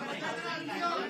Dios.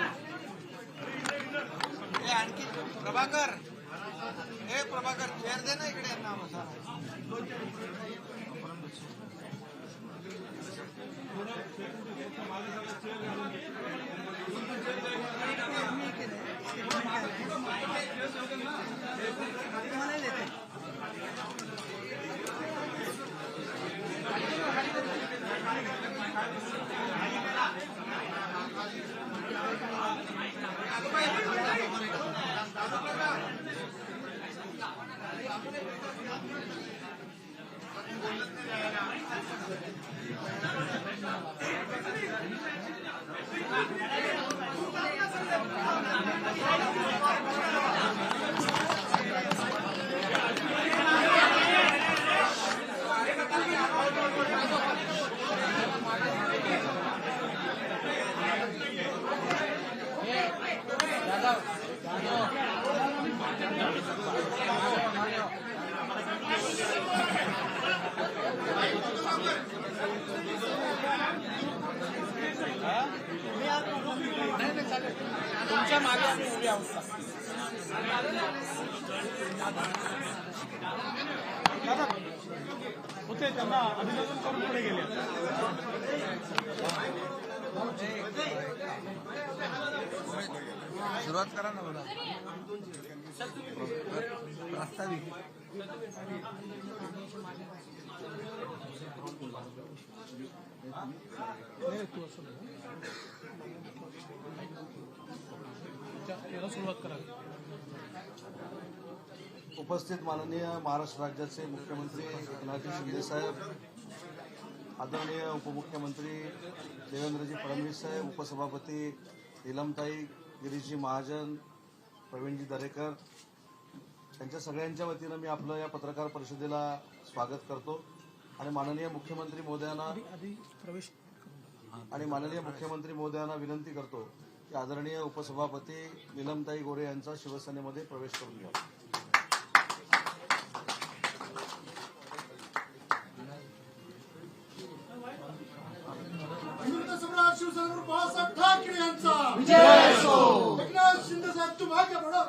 हे आणखी प्रभाकर हे प्रभाकर चेअर दे ना इकडे यांना बसा. तुमच्या मागे आम्ही उभे आहोत होते त्यांना अभिनंदन करून पुढे गेले. सुरुवात करा ना बघा प्रास्ताविक तू असं बोल. त्या- याला सुरुवात करा. उपस्थित माननीय महाराष्ट्र राज्याचे मुख्यमंत्री एकनाथजी शिंदे साहेब आदरणीय उपमुख्यमंत्री देवेंद्रजी फडणवीस साहेब उपसभापती नीलमताई गिरीशजी महाजन प्रवीणजी दरेकर त्यांच्या सगळ्यांच्या वतीनं मी आपलं या पत्रकार परिषदेला स्वागत करतो. आणि माननीय मुख्यमंत्री प्रवेश आणि माननीय मुख्यमंत्री महोदयांना विनंती करतो की आदरणीय उपसभापती नीलमताई गोरे यांचा शिवसेनेमध्ये प्रवेश करून घ्या. हिंदू सम्राट शिवसेना बाळासाहेब ठाकरे यांचा. विजय एकनाथ शिंदे साहेब तुम आगे बढ़ो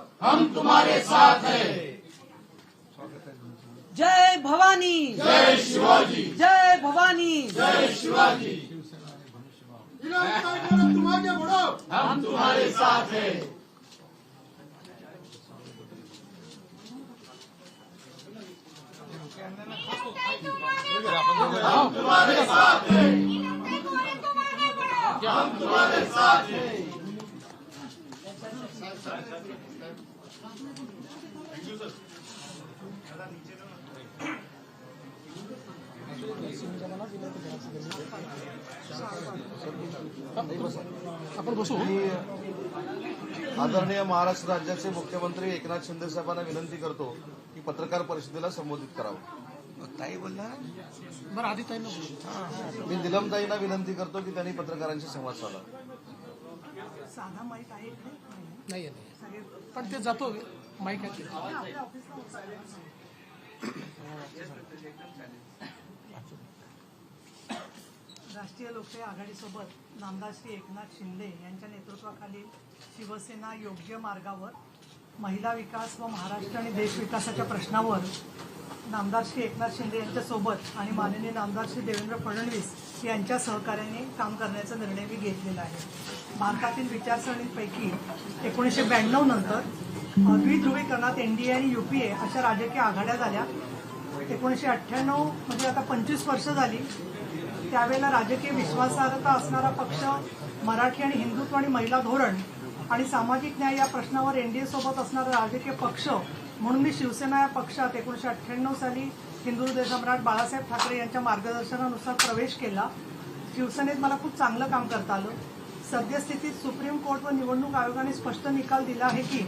जय भवानी. जय शिवाजी. जय भवानी. ताई तुम आगे बढ़ो हम तुम्हारे साथ हैं। हम तुम्हारे साथ हैं। हम तुम्हारे साथ हैं। थैंक यू सर नीचे आपण बसू? मी आदरणीय महाराष्ट्र राज्याचे मुख्यमंत्री एकनाथ शिंदे साहेबांना विनंती करतो की पत्रकार परिषदेला संबोधित करावं. ताई बोलला बरं आधी ताईंना बोलू. मी निलमताईंना विनंती करतो की त्यांनी पत्रकारांशी संवाद साधा. साधा माईक आहे इकडे? नाही. पण ते जातो माईक आहे. राष्ट्रीय लोकशाही आघाडीसोबत नामदार श्री एकनाथ शिंदे यांच्या नेतृत्वाखाली शिवसेना योग्य मार्गावर महिला विकास व महाराष्ट्र आणि देश विकासाच्या प्रश्नावर नामदार श्री एकनाथ शिंदे यांच्यासोबत आणि माननीय नामदार श्री देवेंद्र फडणवीस यांच्या सहकार्याने काम करण्याचा निर्णय मी घेतलेला आहे. भारतातील विचारसरणींपैकी एकोणीसशे ब्याण्णव नंतर अ, द्विध्रुवीकरणात एनडीए आणि युपीए अशा राजकीय आघाड्या झाल्या. एकोणीसशे अठ्ठ्याण्णव म्हणजे आता पंचवीस वर्ष झाली. त्यावेळेला राजकीय विश्वासार्हता असणारा पक्ष मराठी आणि हिंदुत्व आणि महिला धोरण आणि सामाजिक न्याय या प्रश्नावर एनडीए सोबत असणारा राजकीय पक्ष म्हणून मी शिवसेना या पक्षात एकोणीसशे अठ्ठ्याण्णव साली हिंदू हृदय सम्राट बाळासाहेब ठाकरे यांच्या मार्गदर्शनानुसार प्रवेश केला. शिवसेनेत मला खूप चांगलं काम करता आलं. सद्यस्थितीत सुप्रीम कोर्ट व निवडणूक आयोगाने स्पष्ट निकाल दिला आहे की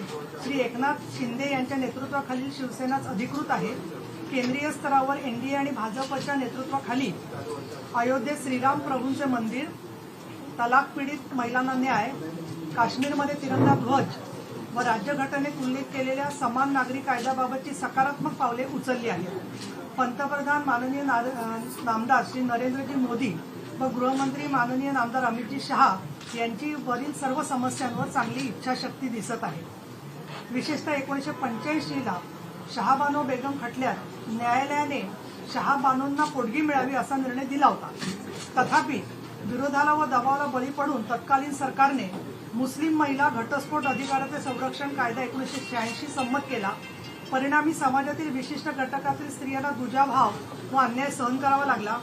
श्री एकनाथ शिंदे यांच्या नेतृत्वाखालील शिवसेनाच अधिकृत आहे. केंद्रीय स्तरावर एनडीए आणि भाजपच्या नेतृत्वाखाली अयोध्येत श्रीराम प्रभूंचे मंदिर तलाक पीडित महिलांना न्याय काश्मीरमध्ये तिरंगा ध्वज व राज्यघटनेत उल्लेख केलेल्या समान नागरी कायद्याबाबतची सकारात्मक पावले उचलली आहेत. पंतप्रधान माननीय नामदार श्री नरेंद्रजी मोदी व गृहमंत्री माननीय नामदार अमितजी शहा यांची वरील सर्व समस्यांवर चांगली इच्छाशक्ती दिसत आहे. विशेषतः एकोणीसशे पंच्याऐंशीला शहाबानो बेगम खटल्यात न्यायालयाने शहाबानोंना पोटगी मिळावी असा निर्णय दिला होता. तथापि विरोधाला व दबावाला बळी पडून तत्कालीन सरकारने मुस्लिम महिला घटस्फोट अधिकाराचे संरक्षण कायदा एकोणीसशे शहाऐंशी संमत केला. परिणामी समाजातील विशिष्ट घटकातील स्त्रियांना दुजाभाव व अन्याय सहन करावा लागला.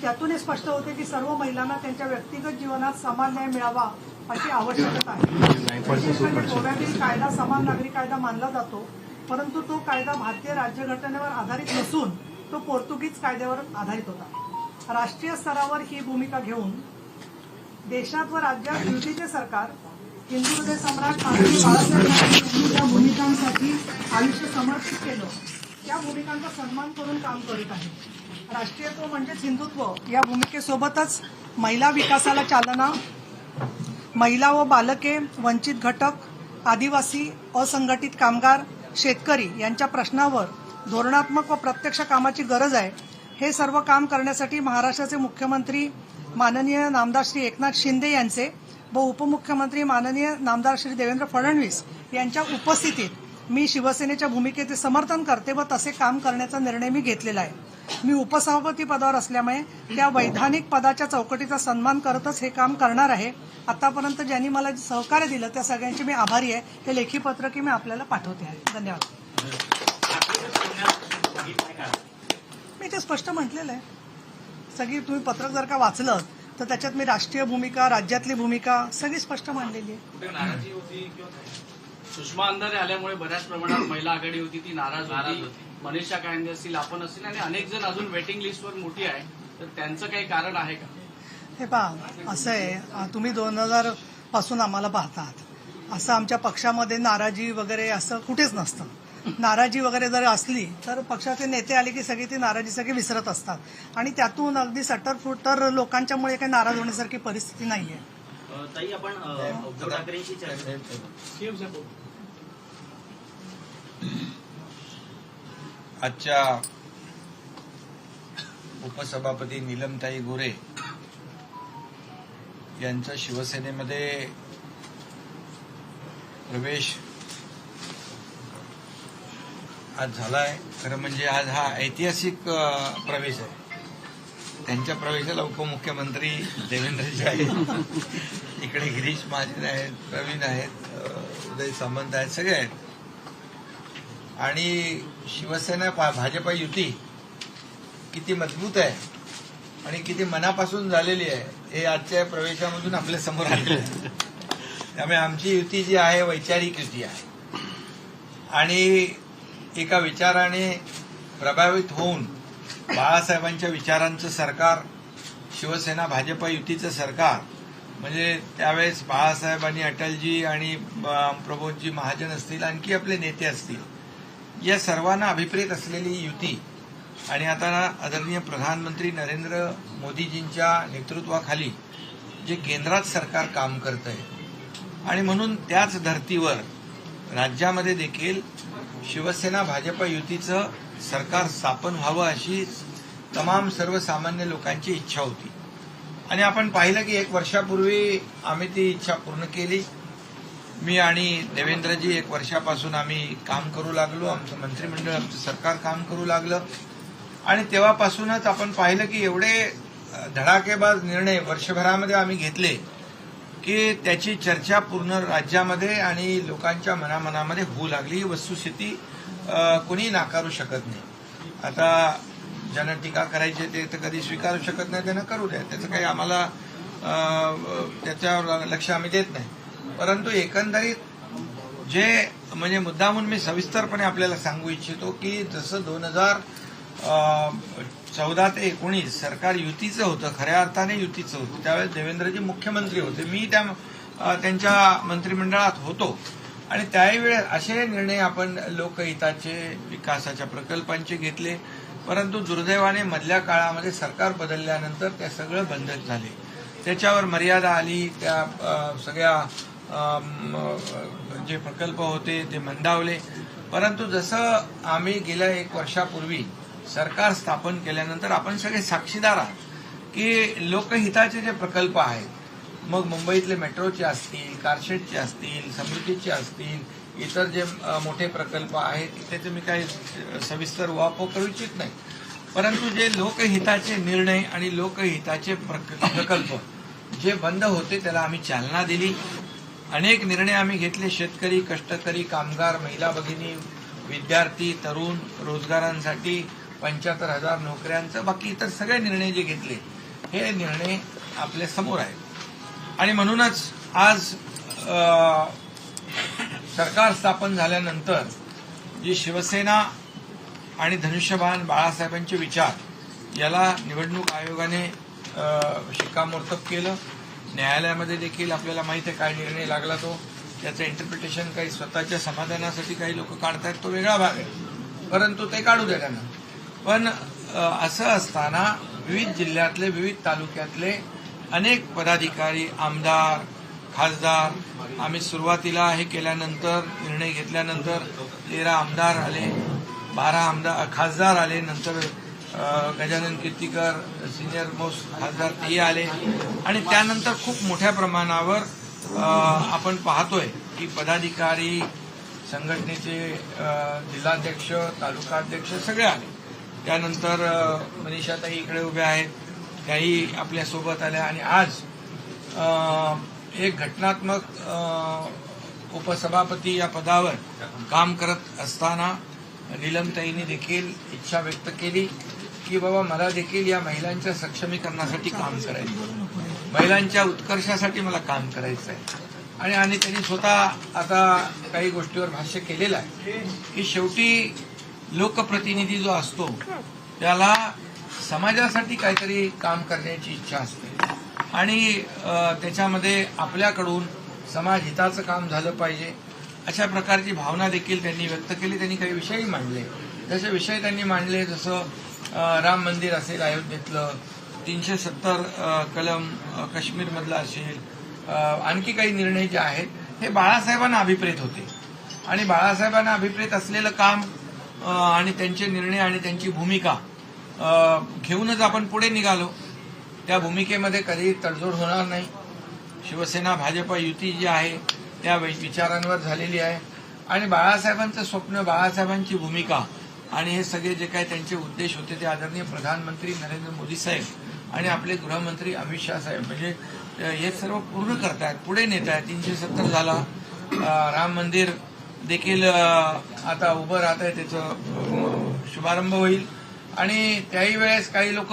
त्यातून हे स्पष्ट होते की सर्व महिलांना त्यांच्या व्यक्तिगत जीवनात समान न्याय मिळावा अशी आवश्यकता आहे. विशेष म्हणजे गोव्यातील कायदा समान नागरी कायदा मानला जातो. परंतु तो कायदा भारतीय राज्यघटनेवर आधारित नसून तो पोर्तुगीज कायद्यावर आधारित होता. राष्ट्रीय स्तरावर ही भूमिका घेऊन देशात व राज्यात युतीचे सरकार हिंदू हृदय सम्राट माननीय बाळासाहेब भूमिकांसाठी आयुष्य समर्पित केलं. त्या भूमिकांचा सन्मान करून काम करीत आहे. राष्ट्रीयत्व म्हणजेच हिंदुत्व या भूमिकेसोबतच महिला विकासाला चालना महिला व बालके वंचित घटक आदिवासी असंघटित कामगार शेतकरी यांच्या प्रश्नावर धोरणात्मक व प्रत्यक्ष कामाची गरज आहे हे सर्व काम करण्यासाठी महाराष्ट्राचे मुख्यमंत्री माननीय नामदार श्री एकनाथ शिंदे यांचे व उपमुख्यमंत्री माननीय नामदार श्री देवेंद्र फडणवीस यांच्या उपस्थितीत मी शिवसेनेच्या भूमिकेचे समर्थन करते व तसे काम करण्याचा निर्णय मी घेतलेला आहे. मी उपसभापती पदावर असल्यामुळे त्या वैधानिक पदाच्या चौकटीचा सन्मान करतच हे काम करणार आहे. आतापर्यंत ज्यांनी मला सहकार्य दिलं त्या सगळ्यांचे मी आभारी आहे. हे लेखी पत्र की मी आपल्याला पाठवते आहे. धन्यवाद. मी ते स्पष्ट म्हटलेलं आहे. सगळी तुम्ही पत्रक जर का वाचलं तर त्याच्यात मी राष्ट्रीय भूमिका राज्यातली भूमिका सगळी स्पष्ट मांडलेली आहे. कुठे नाराजी होती किंवा सुषमा अंधारे आल्यामुळे बऱ्याच प्रमाणात महिला आघाडी होती ती नाराज होती. मनीषा कायंदे असतील आपण असतील आणि अनेक जण अजून वेटिंग लिस्टवर मोठी आहे. तर त्यांचं काही कारण आहे का? हे पहा असं आहे तुम्ही दोन हजारपासून आम्हाला पाहतात. असं आमच्या पक्षामध्ये नाराजी वगैरे असं कुठेच नसतं. नाराजी वगैरे जर असली तर पक्षाचे नेते आले की सगळी ती नाराजी सगळी विसरत असतात. आणि त्यातून अगदी सट्टर फुटर लोकांच्यामुळे काही नाराज होण्यासारखी परिस्थिती नाहीये. अ, ताई आपण उद्धव ठाकरेंशी चर्चा आजच्या उपसभापती नीलमताई गोरे यांचा शिवसेनेमध्ये प्रवेश आज झालाय. खरं म्हणजे आज हा ऐतिहासिक प्रवेश आहे. त्यांच्या प्रवेशाला उपमुख्यमंत्री देवेंद्रजी आहेत इकडे गिरीश महाजन आहेत प्रवीण आहेत उदय सामंत आहेत सगळे आहेत. आणि शिवसेना पा- भाजपा युती किती मजबूत आहे आणि किती मनापासून झालेली आहे हे आजच्या प्रवेशामधून आपल्यासमोर आलेलं आहे. त्यामुळे आमची युती जी आहे वैचारिक युती आहे. आणि एका विचाराने प्रभावित होऊन बाळासाहेबांच्या विचारांचं सरकार शिवसेना भाजप युतीचं सरकार म्हणजे त्यावेळेस बाळासाहेब आणि अटलजी आणि प्रबोधजी महाजन असतील आणखी आपले नेते असतील या सर्वांना अभिप्रेत असलेली युती आणि आता आदरणीय प्रधानमंत्री नरेंद्र मोदीजींच्या नेतृत्वाखाली जे केंद्रात सरकार काम करत आहे आणि म्हणून त्याच धर्तीवर राज्यामध्ये देखील शिवसेना भाजप युतीचं सरकार स्थापन व्हावं अशी तमाम सर्वसामान्य लोकांची इच्छा होती. आणि आपण पाहिलं की एक वर्षापूर्वी आम्ही ती इच्छा पूर्ण केली. मी आणि देवेंद्रजी एक वर्षापासून आम्ही काम करू लागलो. आमचं मंत्रिमंडळ आमचं सरकार काम करू लागलं. आणि तेव्हापासूनच आपण पाहिलं की एवढे धडाकेबाज निर्णय वर्षभरामध्ये आम्ही घेतले की त्याची चर्चा पूर्ण राज्यामध्ये आणि लोकांच्या मनामनामध्ये होऊ लागली. ही वस्तुस्थिती अ, कोणी नाकारू शकत नाही. आता ज्यांना टीका करायची ते तर कधी स्वीकारू शकत नाही त्यांना करू द्या. त्याचं काही आम्हाला त्याच्यावर लक्ष आम्ही देत नाही. परंतु एकंदरीत जे म्हणजे मुद्दामून मी सविस्तरपणे आपल्याला सांगू इच्छितो की जसं दोन हजार चौदा ते एकोणीस सरकार युतीचं होतं खऱ्या अर्थाने युतीचं होतं. त्यावेळेस देवेंद्रजी मुख्यमंत्री होते. मी त्या त्यांच्या मंत्रिमंडळात होतो. आणि त्याही असे निर्णय आपण लोकहिताचे विकासाच्या प्रकल्पांचे घेतले. परंतु दुर्दैवाने मधल्या काळामध्ये सरकार बदलल्यानंतर त्या सगळं बंदच झाले. त्याच्यावर मर्यादा आली. त्या सगळ्या जे प्रकल्प होते ते मंदावले. परंतु जसं आम्ही गेल्या एक वर्षापूर्वी सरकार स्थापन केल्यानंतर आपण सगळे साक्षीदार आहात की लोकहिताचे जे प्रकल्प आहेत मग मुंबईतले मेट्रोचे असतील कारशेडचे असतील समृद्धीचे असतील इतर जे मोठे प्रकल्प आहेत त्याचे मी काही सविस्तर वापर करू इच्छित नाही. परंतु जे लोकहिताचे निर्णय आणि लोकहिताचे प्रक- प्रकल्प जे बंद होते त्याला आम्ही चालना दिली. अनेक निर्णय आम्ही घेतले. शेतकरी कष्टकरी कामगार महिला भगिनी विद्यार्थी तरुण रोजगारांसाठी पंच्याहत्तर हजार नोकऱ्यांचं बाकी इतर सगळे निर्णय जे घेतले हे निर्णय आपल्यासमोर आहेत. आणि म्हणूनच आज सरकार स्थापन झाल्यानंतर जी शिवसेना आणि धनुष्यबाण बाळासाहेबांचे विचार याला निवडणूक आयोगाने शिक्कामोर्तब केलं. न्यायालयामध्ये देखील आपल्याला माहिती आहे काय निर्णय लागला तो. त्याचं इंटरप्रिटेशन काही स्वतःच्या समाधानासाठी काही लोक काढतायत तो वेगळा भाग आहे. परंतु ते काढू द्या त्यांना. पण असं असताना विविध जिल्ह्यातले विविध तालुक्यातले अनेक पदाधिकारी आमदार खासदार आम्ही सुरुवातीला हे केल्यानंतर निर्णय घेतल्यानंतर तेरा आमदार आले बारा आमदार खासदार आले नंतर गजानन कीर्तीकर सिनियर मोस्ट खासदार तेही आले. आणि त्यानंतर खूप मोठ्या प्रमाणावर आपण पाहतोय की पदाधिकारी संघटनेचे जिल्हाध्यक्ष तालुकाध्यक्ष सगळे आले. त्यानंतर मनीषाताई इकडे उभ्या आहेत. त्याही आपल्यासोबत आल्या. आणि आज एक घटनात्मक उपसभापती या पदावर काम करत असताना नीलमताईंनी देखील इच्छा व्यक्त केली. की बाबा मला देखील या महिलांच्या सक्षमीकरणासाठी काम करायचं महिलांच्या उत्कर्षासाठी मला काम करायचं आहे. आणि आणि त्यांनी स्वतः आता काही गोष्टीवर भाष्य केलेलं आहे की शेवटी लोकप्रतिनिधी जो असतो त्याला समाजासाठी काहीतरी काम करण्याची इच्छा असते. आणि त्याच्यामध्ये आपल्याकडून समाज हिताचं काम झालं पाहिजे अशा प्रकारची भावना देखील त्यांनी व्यक्त केली. त्यांनी काही विषयही मांडले. जसे विषय त्यांनी मांडले जसं राम मंदिर असेल अयोध्येतलं. तीनशे सत्तर कलम काश्मीरमधला असेल. आणखी काही निर्णय जे आहेत हे बाळासाहेबांना अभिप्रेत होते. आणि बाळासाहेबांना अभिप्रेत असलेलं काम आणि त्यांचे निर्णय आणि त्यांची भूमिका घेऊनच आपण पुढे निघालो. त्या भूमिकेमध्ये कधी तडजोड होणार नाही. शिवसेना भाजप युती जी आहे त्या विचारांवर झालेली आहे. आणि बाळासाहेबांचं स्वप्न बाळासाहेबांची भूमिका आणि हे सगळे जे काही त्यांचे उद्देश होते ते आदरणीय प्रधानमंत्री नरेंद्र मोदी साहेब आणि आपले गृहमंत्री अमित शाह साहेब. म्हणजे हे सर्व पूर्ण करतायत पुढे नेत आहेत तीनशे सत्तर झाला. राम मंदिर देखील आता उभं राहत आहे त्याचं शुभारंभ होईल. आणि त्याही वेळेस काही लोक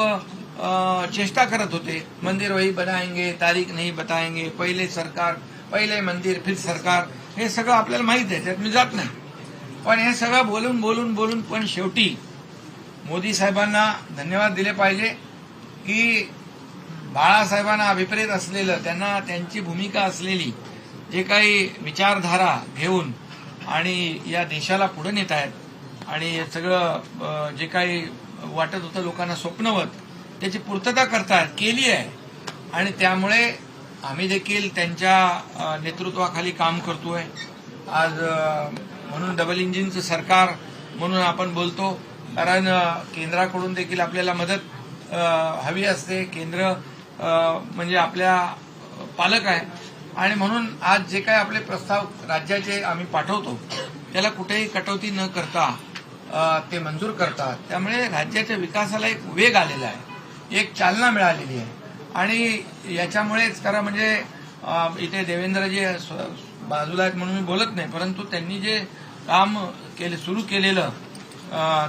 चेष्टा करत होते. मंदिर वही बनाएंगे तारीख नाही बताएंगे पहिले सरकार पहिले मंदिर फिर सरकार. हे सगळं आपल्याला माहीत आहे त्यात मी जात नाही. पण हे सगळं बोलून बोलून बोलून पण शेवटी मोदी साहेबांना धन्यवाद दिले पाहिजे की बाळासाहेबांना अभिप्रेत असलेलं त्यांना त्यांची भूमिका असलेली जे काही विचारधारा घेऊन आणि या देशाला पुढे नेत आहेत आणि सगळं जे काही वाटत होतं लोकांना स्वप्नवत त्याची पूर्तता करतात केली आहे. आणि त्यामुळे आम्ही देखील त्यांच्या नेतृत्वाखाली काम करतोय. आज म्हणून डबल इंजिनचं सरकार म्हणून आपण बोलतो. कारण केंद्राकडून देखील आपल्याला मदत हवी असते. केंद्र म्हणजे आपल्या पालक आहे. आणि म्हणून आज जे काही आपले प्रस्ताव राज्याचे आम्ही पाठवतो त्याला कुठेही कटौती न करता ते मंजूर करतात. त्यामुळे राज्याच्या विकासाला एक वेग आलेला आहे. एक चालना मिळालेली आहे. आणि याच्यामुळेच खरं म्हणजे इथे देवेंद्रजी स्व- बाजूला आहेत म्हणून मी बोलत नाही परंतु त्यांनी जे काम केले सुरू केलेलं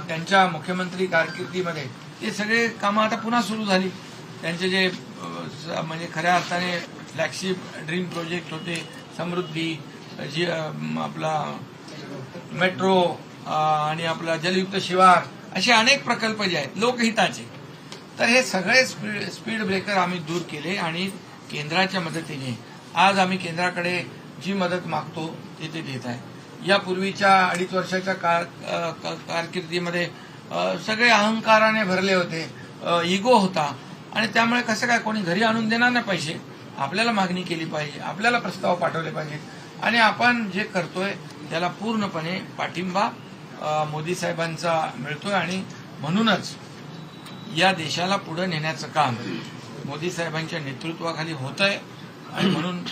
त्यांच्या मुख्यमंत्री कारकिर्दीमध्ये ते सगळे कामं आता पुन्हा सुरू झाली. त्यांचे जे म्हणजे खऱ्या अर्थाने फ्लॅगशिप ड्रीम प्रोजेक्ट होते समृद्धी जी आपला मेट्रो आणि आपला जलयुक्त शिवार असे अनेक प्रकल्प जे आहेत लोकहिताचे. तर हे सगळे स्पीड स्पीड ब्रेकर आम्ही दूर केले आणि केंद्राच्या मदतीने. आज आम्ही केंद्राकडे जी मदत मागतो ते ते देत आहे. यापूर्वीच्या अडीच वर्षाच्या कार क- कारकिर्दीमध्ये सगळे अहंकाराने भरले होते. इगो होता. आणि त्यामुळे कसं काय कोणी घरी आणून देणार नाही पैसे? आपल्याला मागणी केली पाहिजे आपल्याला प्रस्ताव पाठवले पाहिजेत. आणि आपण जे करतोय त्याला पूर्णपणे पाठिंबा मोदी साहेबांचा मिळतोय. आणि म्हणूनच या देशाला पुढे नेण्याचं काम मोदी साहेबांच्या नेतृत्वाखाली होत आहे आणि म्हणून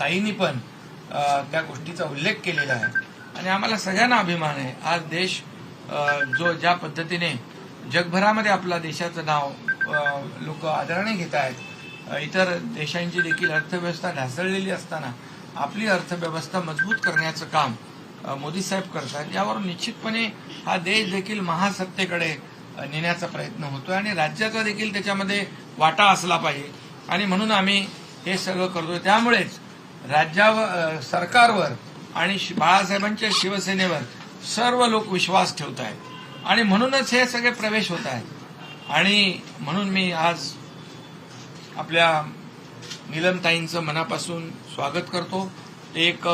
ताईंनी पण त्या गोष्टीचा उल्लेख केलेला आहे. आणि आम्हाला सगळ्यांना अभिमान आहे. आज देश जो ज्या पद्धतीने जगभरामध्ये आपला देशाचं नाव लोक आदराने घेत आहेत इतर देशांची देखील अर्थव्यवस्था ढासळलेली असताना आपली अर्थव्यवस्था मजबूत करण्याचं काम मोदी साहेब करतात यावर निश्चितपणे हा देश देखील महासत्तेकडे नेण्याचा प्रयत्न होतोय आणि राज्याचा देखील त्याच्यामध्ये वाटा असला पाहिजे. आणि म्हणून आम्ही हे सगळं करतोय. त्यामुळेच राज्यावर सरकारवर आणि शि- बाळासाहेबांच्या शिवसेनेवर सर्व लोक विश्वास ठेवत आहेत. आणि म्हणूनच हे सगळे प्रवेश होत आहेत. आणि म्हणून मी आज आपल्या नीलमताईंचं मनापासून स्वागत करतो. एक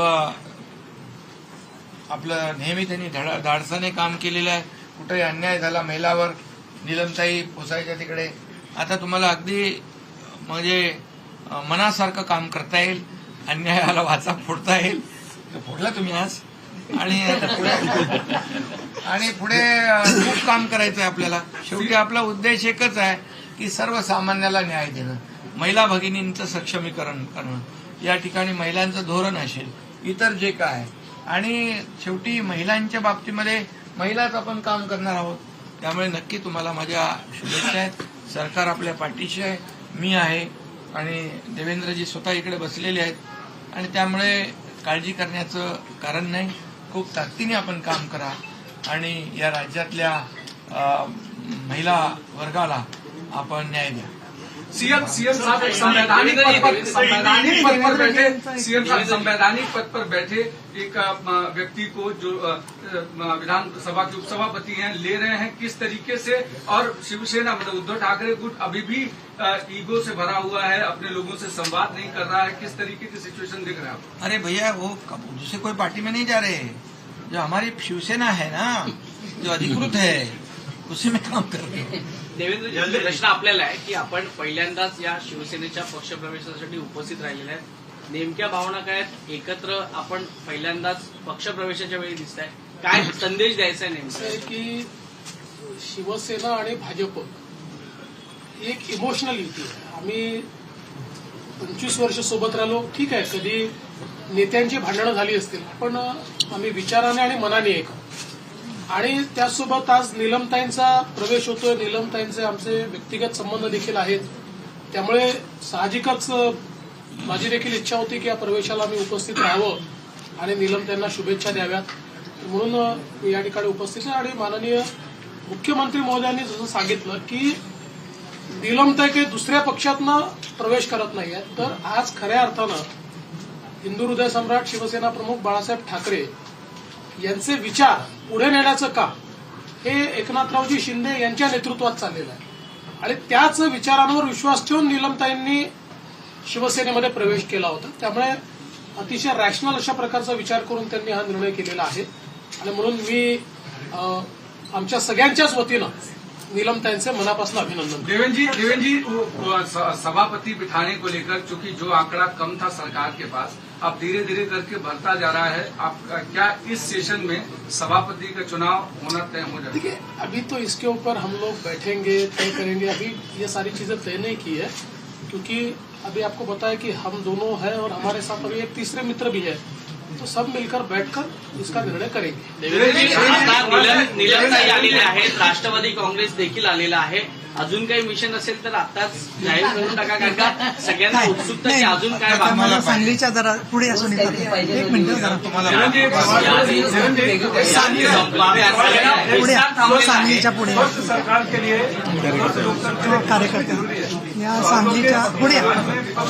आपलं नेहमी त्यांनी धडा धाडसाने काम केलेलं आहे. कुठेही अन्याय झाला महिलावर निलमताई पोसायच्या तिकडे. आता तुम्हाला अगदी म्हणजे मनासारखं काम करता येईल अन्यायाला वाचा फोडता येईल. फोडला तुम्ही आज. आणि आता पुढे आणि पुढे खूप काम करायचं आहे आपल्याला. शेवटी आपला उद्देश एकच आहे की सर्वसामान्याला न्याय देणं. महिला भगिनींचं सक्षमीकरण करणं. या ठिकाणी महिलांचं धोरण असेल इतर जे काय. आहे. आणि शेवटी महिलांच्या बाबतीमध्ये महिलाच आपण काम करणार आहोत. त्यामुळे नक्की तुम्हाला माझ्या शुभेच्छा आहेत. सरकार आपल्या पाठीशी आहे. मी आहे. आणि देवेंद्रजी स्वतः इकडे बसलेले आहेत. आणि त्यामुळे काळजी करण्याचं कारण नाही. खूप ताकदीने आपण काम करा. आणि या राज्यातल्या महिला वर्गाला आपण न्याय द्या. सीएम सीएम साहब एक संवैधानिक पद पर संवैधानिक पद पर बैठे सीएम साहब संवैधानिक पद पर बैठे एक व्यक्ति को जो विधानसभा के उपसभापति हैं ले रहे हैं किस तरीके से? और शिवसेना मतलब उद्धव ठाकरे गुट अभी भी ईगो से भरा हुआ है अपने लोगों से संवाद नहीं कर रहा है। किस तरीके की सिचुएशन दिख रहा है अरे भैया वो कब- दूसरे कोई पार्टी में नहीं जा रहे। जो हमारी शिवसेना है ना जो अधिकृत है उसी में काम कर रहे हैं। देवेंद्र प्रश्न आपल्याला आहे की आपण पहिल्यांदाच या शिवसेनेच्या पक्षप्रवेशासाठी उपस्थित राहिलेले आहेत. नेमक्या भावना काय आहेत? एकत्र आपण पहिल्यांदाच पक्षप्रवेशाच्या वेळी दिसत आहे काय संदेश द्यायचा आहे नेमका? आहे की शिवसेना आणि भाजप एक इमोशनल युती आहे. आम्ही पंचवीस वर्ष सोबत राहिलो. ठीक आहे कधी नेत्यांची भांडणं झाली असतील पण आम्ही विचाराने आणि मनाने एक आहोत. आणि त्याचसोबत आज निलमताईंचा प्रवेश होतोय. निलमताईंचे आमचे व्यक्तिगत संबंध देखील आहेत. त्यामुळे साहजिकच माझी देखील इच्छा होती की या प्रवेशाला मी उपस्थित राहावं आणि निलमताईंना शुभेच्छा द्याव्यात. म्हणून मी या ठिकाणी उपस्थित आहे आणि माननीय मुख्यमंत्री महोदयांनी जसं सांगितलं की निलमताई काही दुसऱ्या पक्षातनं प्रवेश करत नाही आहेत. तर आज खऱ्या अर्थानं हिंदू हृदय सम्राट शिवसेना प्रमुख बाळासाहेब ठाकरे यांचे विचार पुढे नेण्याचं काम हे एकनाथरावजी शिंदे यांच्या नेतृत्वात चाललेलं आहे. आणि त्याच विचारांवर विश्वास ठेवून निलमताईंनी शिवसेनेमध्ये प्रवेश केला होता. त्यामुळे अतिशय रॅशनल अशा प्रकारचा विचार करून त्यांनी हा निर्णय केलेला आहे. आणि म्हणून मी आमच्या सगळ्यांच्याच वतीनं नीलमताईंचे मनापासून अभिनंदन। देवेंद्र जी देवेंद्र जी स- सभापति बिठाने को लेकर चूँकि जो आंकड़ा कम था सरकार के पास अब धीरे धीरे करके बढ़ता जा रहा है। आप क्या इस सेशन में सभापति का चुनाव होना तय हो जाएगा? देखिए अभी तो इसके ऊपर हम लोग बैठेंगे तय करेंगे। अभी ये सारी चीज़ें तय नहीं की है क्योंकि अभी आपको बताया कि हम दोनों हैं और हमारे साथ अभी एक तीसरे मित्र भी है। तो सब मिलकर बैठकर इसका निर्णय करेंगे। आहेत राष्ट्रवादी काँग्रेस देखील आलेलं आहे. अजून काही मिशन असेल तर आताच जाहीर करून टाका कारण का सगळ्यांना उत्सुकता की अजून काय बाकी मला सांगलीच्या जरा पुढे असून एक मिनिट जरा पुढे. या. सांगलीच्या पुढे या. सरकार के लिए किंवा कार्यकर्ते या सांगलीच्या पुढे या.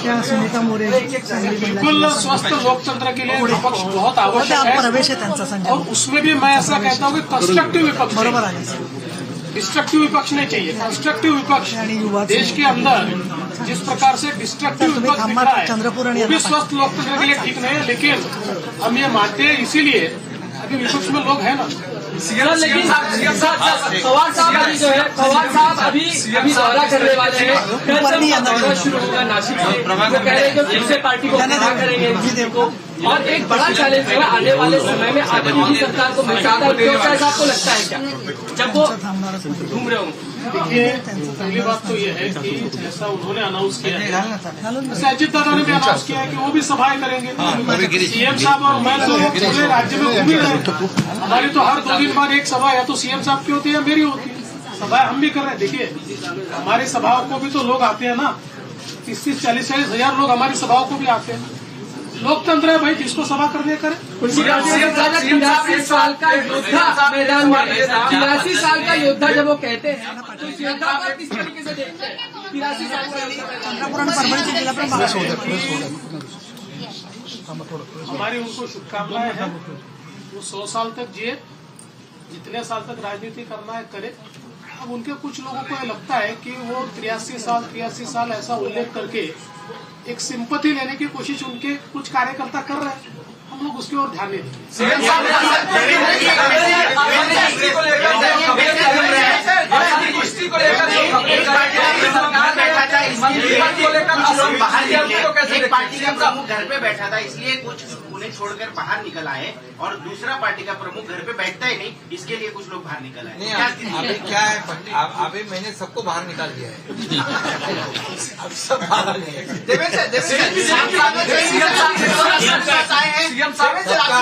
त्या सुनीता मोरे सांगली बिल्कुल महिला स्वस्थ लोकतंत्र के लिए विपक्ष बहुत आवश्यक त्यात है प्रवेश आहे त्यांचा संजय और उसमें भी मैं ऐसा कहता हूँ कि कंस्ट्रक्टिव विपक्ष बरोबर चाहिए। आहे. डिस्ट्रक्टिव विपक्ष नहीं चाहिए. कंस्ट्रक्टिव विपक्ष. देश के अंदर जिस प्रकार से डिस्ट्रक्टिव विपक्ष दिख रहा है भी स्वस्थ लोकतंत्र के लिए ठीक नहीं है लेकिन हम ये मानते हैं इसीलिए अभी विपक्ष में लोग हैं ना। लेकिन पवार साहब अभी जो है पवार साहब अभी अभी दौरा करने वाले हैं। कल आना दौरा शुरू होगा नासिक से वो कह रहे हैं कि फिर से पार्टी को खड़ा करेंगे। और एक बड़ा चैलेंज है आने वाले समय में आगे मोदी सरकार को मिल सकता है व्यवसाय साहब को लगता है क्या? जब वो घूम रहे देखिए पहली बात तो ये है कि जैसा उन्होंने अनाउंस किया है। अजित दादा ने भी अनाउंस किया है कि वो भी सभाएँ करेंगे। सीएम साहब और मैं तो पूरे राज्य में घूम ही रहे हमारी तो हर दो दिन बाद एक सभा या तो सीएम साहब की होती है या मेरी होती है। सभाएँ हम भी कर रहे हैं। देखिए हमारी सभाओं को भी तो लोग आते हैं ना। तीस तीस चालीस चालीस हज़ार लोग हमारी सभाओं को भी आते हैं। लोकतंत्र है भाई जिसको सभा करने करे तिरासी साल का योद्धा। मैदान में तिरासी साल का योद्धा जब वो कहते हैं तो किस तरीके से देखते हैं? तिरासी साल का. हमारी उनको शुभकामनाएँ हैं। वो सौ साल तक जिए जितने साल तक राजनीति करना है करे। अब उनके कुछ लोगों को ये लगता है कि वो तिरासी साल तिरासी साल ऐसा उल्लेख करके एक सिंपथी लेने की कोशिश उनके कुछ कार्यकर्ता कर रहे हैं हम लोग उसके ओर ध्यान नहीं देंगे कुश्ती को लेकर जो खबरें चल रही हैं, सरकार में मंत्रिपद को लेकर असम बाहर सीएम को कैसे निकले एक पार्टी का प्रमुख घर पे बैठा था इसलिए कुछ उन्हें छोड़कर बाहर निकल आए और दूसरा पार्टी का प्रमुख घर पे बैठता ही नहीं इसके लिए कुछ लोग बाहर निकल आए नहीं क्या अभी है? क्या है अभी मैंने सबको बाहर निकाल दिया है अब सब बाहर नहीं। सीएम साहब सबका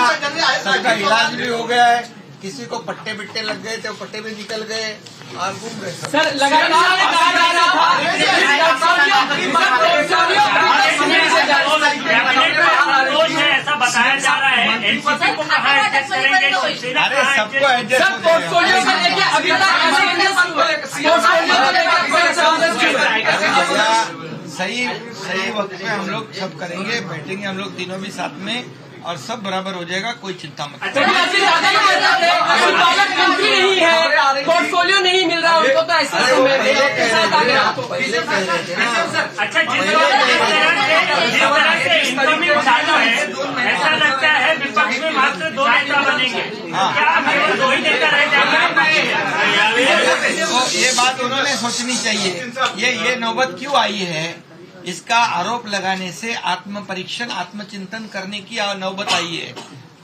सबका इलाज भी हो गया है किसी को पट्टे बिट्टे लग गए थे पट्टे भी निकल गए। सर लगातार कहा जा रहा ऐसा बताया जा रहा है एनसीपी को कहा एडजस्ट करेंगे शिवसेना अरे कहा सबको adjust- एडजस्ट सर पोर्टफोलियो को लेके अभी तक ऐसे इंडस्ट्री पोर्टफोलियो को लेकर कोई समाधान क्यों है? भैया, सही सही वक्त पे हम लोग सब करेंगे बैठेंगे हम लोग तीनों भी साथ में और सब बराबर हो जाएगा कोई चिंता मत करो। लेकिन अभी दादा ने कहा है, संचालक मंत्री नहीं है पोर्टफोलियो अच्छा जिस तरह से जिस तरह से इनकमिंग चालू है। ऐसा लगता है विपक्ष में मात्र दो नेता बनेंगे। क्या दो ही नेता रह जाएँगे? तो ये बात उन्होंने सोचनी चाहिए। ये ये नौबत क्यों आई है? इसका आरोप लगाने से आत्म परीक्षण आत्मचिंतन करने की नौबत आई है।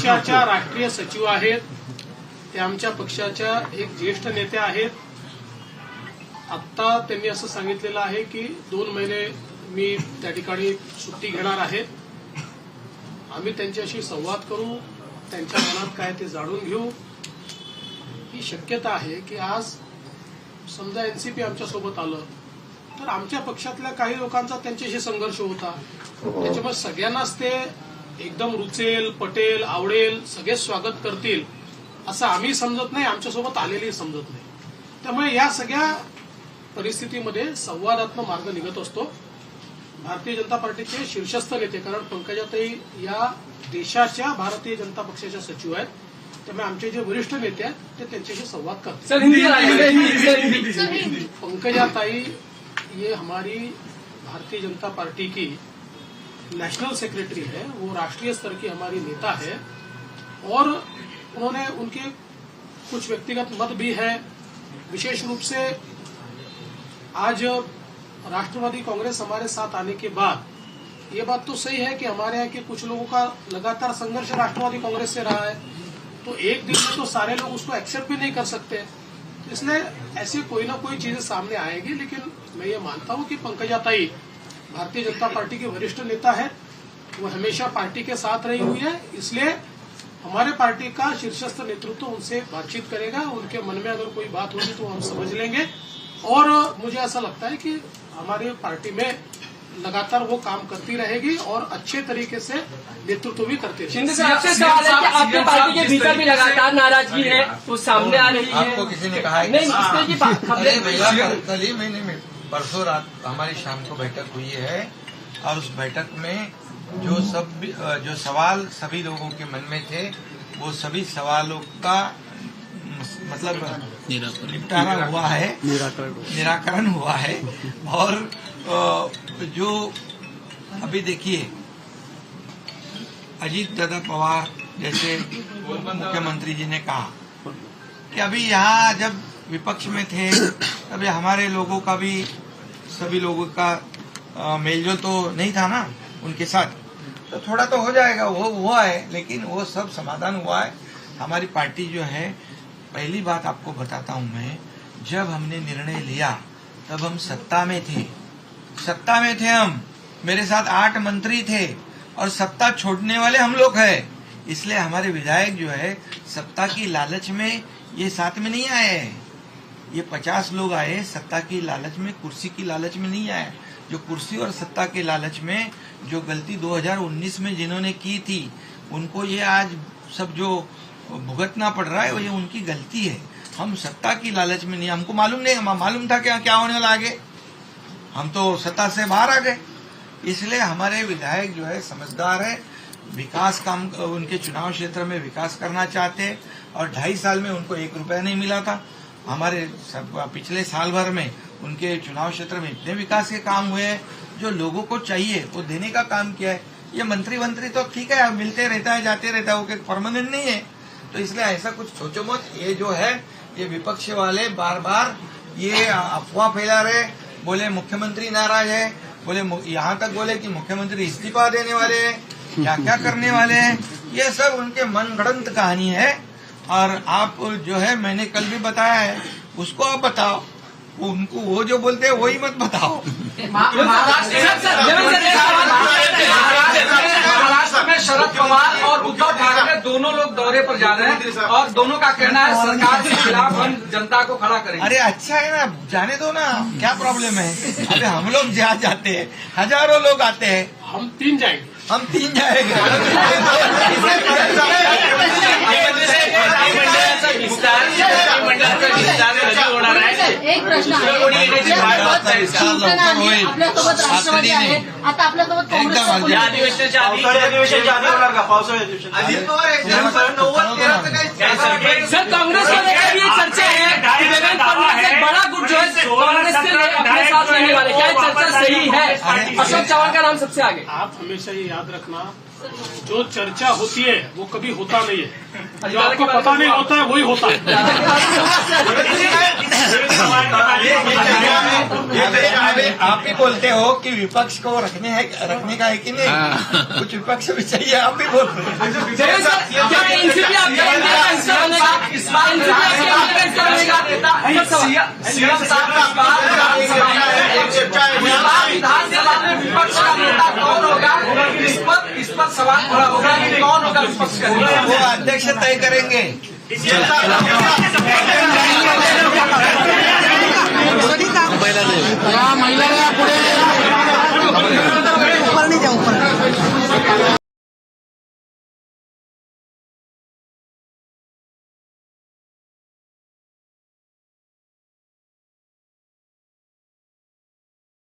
पक्षाच्या राष्ट्रीय सचिव आहेत. ते आमच्या पक्षाच्या एक ज्येष्ठ नेत्या आहेत. आत्ता त्यांनी असं सांगितलेलं आहे की दोन महिने मी त्या ठिकाणी सुट्टी घेणार आहे. आम्ही त्यांच्याशी संवाद करू त्यांच्या मनात काय ते जाणून घेऊ. ही शक्यता आहे की आज समजा एनसीपी आमच्यासोबत आलं तर आमच्या पक्षातल्या काही लोकांचा त्यांच्याशी संघर्ष होता. त्याच्यामुळे सगळ्यांनाच ते एकदम रुचेल पटेल आवडेल सगळेच स्वागत करतील असं आम्ही समजत नाही आमच्यासोबत आलेली समजत नाही. त्यामुळे या सगळ्या परिस्थितीमध्ये संवादात्मक मार्ग निघत असतो. भारतीय जनता पार्टीचे शीर्षस्थ नेते कारण पंकजाताई या देशाच्या भारतीय जनता पक्षाच्या सचिव आहेत. त्यामुळे आमचे जे वरिष्ठ नेते आहेत ते त्यांच्याशी संवाद करतात. पंकजाताई ये हमारी भारतीय जनता पार्टी की नेशनल सेक्रेटरी है, वो राष्ट्रीय स्तर की हमारी नेता है, और उन्होंने उनके कुछ व्यक्तिगत मत भी है। विशेष रूप से आज राष्ट्रवादी कांग्रेस हमारे साथ आने के बाद, ये बात तो सही है कि हमारे यहाँ के कुछ लोगों का लगातार संघर्ष राष्ट्रवादी कांग्रेस से रहा है तो एक दिन में तो सारे लोग उसको एक्सेप्ट भी नहीं कर सकते। इसलिए ऐसी कोई ना कोई चीज़ें सामने आएगी, लेकिन मैं ये मानता हूँ कि पंकजाताई भारतीय जनता पार्टी के वरिष्ठ नेता है। वो हमेशा पार्टी के साथ रही हुई है। इसलिए हमारे पार्टी का शीर्षस्थ नेतृत्व उनसे बातचीत करेगा। उनके मन में अगर कोई बात होगी तो हम समझ लेंगे। और मुझे ऐसा लगता है कि हमारी पार्टी में लगातार वो काम करती रहेगी और अच्छे तरीके से नेतृत्व भी करती रहेगी। शिंदे सर आपसे सवाल है कि आपकी पार्टी के भीतर भी लगातार नाराज़गी है वो सामने आ रही है। आपको किसी ने कहा है नहीं अरे खबरें परसों रात हमारी शाम को बैठक हुई है और उस बैठक में जो सब जो सवाल सभी लोगों के मन में थे वो सभी सवालों का मतलब निपटारा हुआ है। निराकरण। हुआ है। और जो अभी देखिए अजीत दादा पवार जैसे मुख्यमंत्री जी ने कहा कि अभी यहाँ जब विपक्ष में थे, तभी हमारे लोगों का भी, सभी लोगों का मेलजोल तो नहीं था ना उनके साथ। तो थोड़ा तो हो जाएगा, वो हुआ है लेकिन वो सब समाधान हुआ है। हमारी पार्टी जो है, पहली बात आपको बताता हूँ मैं, जब हमने निर्णय लिया, तब हम सत्ता में थे। सत्ता में थे हम। मेरे साथ आठ मंत्री थे, और सत्ता छोड़ने वाले हम लोग हैं। इसलिए हमारे विधायक जो है, सत्ता की लालच में ये साथ में नहीं आए हैं। ये पचास लोग आए सत्ता की लालच में, कुर्सी की लालच में नहीं आए। जो कुर्सी और सत्ता के लालच में, जो गलती 2019 में जिन्होंने की थी, उनको ये आज सब जो भुगतना पड़ रहा है, वो ये उनकी गलती है। हम सत्ता की लालच में नहीं, हमको मालूम नहीं हमें मालूम था क्या क्या होने वाला आगे। हम तो सत्ता से बाहर आ गए। इसलिए हमारे विधायक जो है, समझदार है, विकास काम, उनके चुनाव क्षेत्र में विकास करना चाहते हैं, और ढाई साल में उनको एक रुपया नहीं मिला था। हमारे पिछले साल भर में उनके चुनाव क्षेत्र में इतने विकास के काम हुए हैं, जो लोगों को चाहिए, वो देने का काम किया है। ये मंत्री मंत्री तो ठीक है मिलते रहता है, जाते रहता है, वो परमानेंट नहीं है। तो इसलिए ऐसा कुछ सोचो मत, ये जो है, ये विपक्ष वाले बार बार ये अफवाह फैला रहे बोले मुख्यमंत्री नाराज़ है, बोले यहाँ तक बोले कि मुख्यमंत्री इस्तीफा देने वाले हैं क्या क्या करने वाले हैं। ये सब उनके मन गढ़ंत कहानी है। और आप जो है मैंने कल भी बताया है उसको आप बताओ। उनको वो जो बोलते हैं वही मत बताओ। महाराष्ट्र में शरद पवार और उद्धव ठाकरे दोनों लोग दौरे पर जा रहे हैं और दोनों का कहना है सरकार के खिलाफ हम जनता को खड़ा करेंगे अरे अच्छा है ना जाने दो ना क्या प्रॉब्लम है? अरे हम लोग जहाँ जाते हैं हज़ारों लोग आते हैं। हम तीन जाएँगे। हम तीन जाएंगे विस्तार मंडळाचा विस्तार कधी होणार आहे एक प्रश्न आहे दुसरं कोणी येण्याची आपल्यासोबत वाट शिवसेना आहे, होईल. आपल्यासोबत राष्ट्रवादी तातडीने. आहे आता आपल्यासोबत एकदम काँग्रेसचा अगदी. या कोणी- अधिवेशनाच्या आधी अजित पवार सर कांग्रेस को लेकर भी ये चर्चा है कि देवेंद्र फडणवीस एक बड़ा गुट जो है कांग्रेस से ले- अपने साथ लेने वाले क्या ये चर्चा सही है अशोक चौहान का नाम सबसे आगे आप हमेशा ये याद रखना जो चर्चा होती है वो कभी होता नहीं है। जो आपको पता नहीं होता है वही होता है। अबे अबे आप ही बोलते हो कि विपक्ष को रखने है रखने का है कि नहीं? कुछ विपक्ष भी चाहिए आप भी बोलते हो देवेंद्र सर क्या एनसीपी आपका इंडिया का हिस्सा बनेगा इस बार एनसीपी आपका इंडिया का हिस्सा बनेगा। एक सवाल। सीएम साहब इस बार विधानसभा में विपक्ष का नेता कौन होगा? इस पर इस पर सवाल खड़ा होगा कि कौन होगा विपक्ष का वो अध्यक्ष तय करेंगे। महिला पुढे?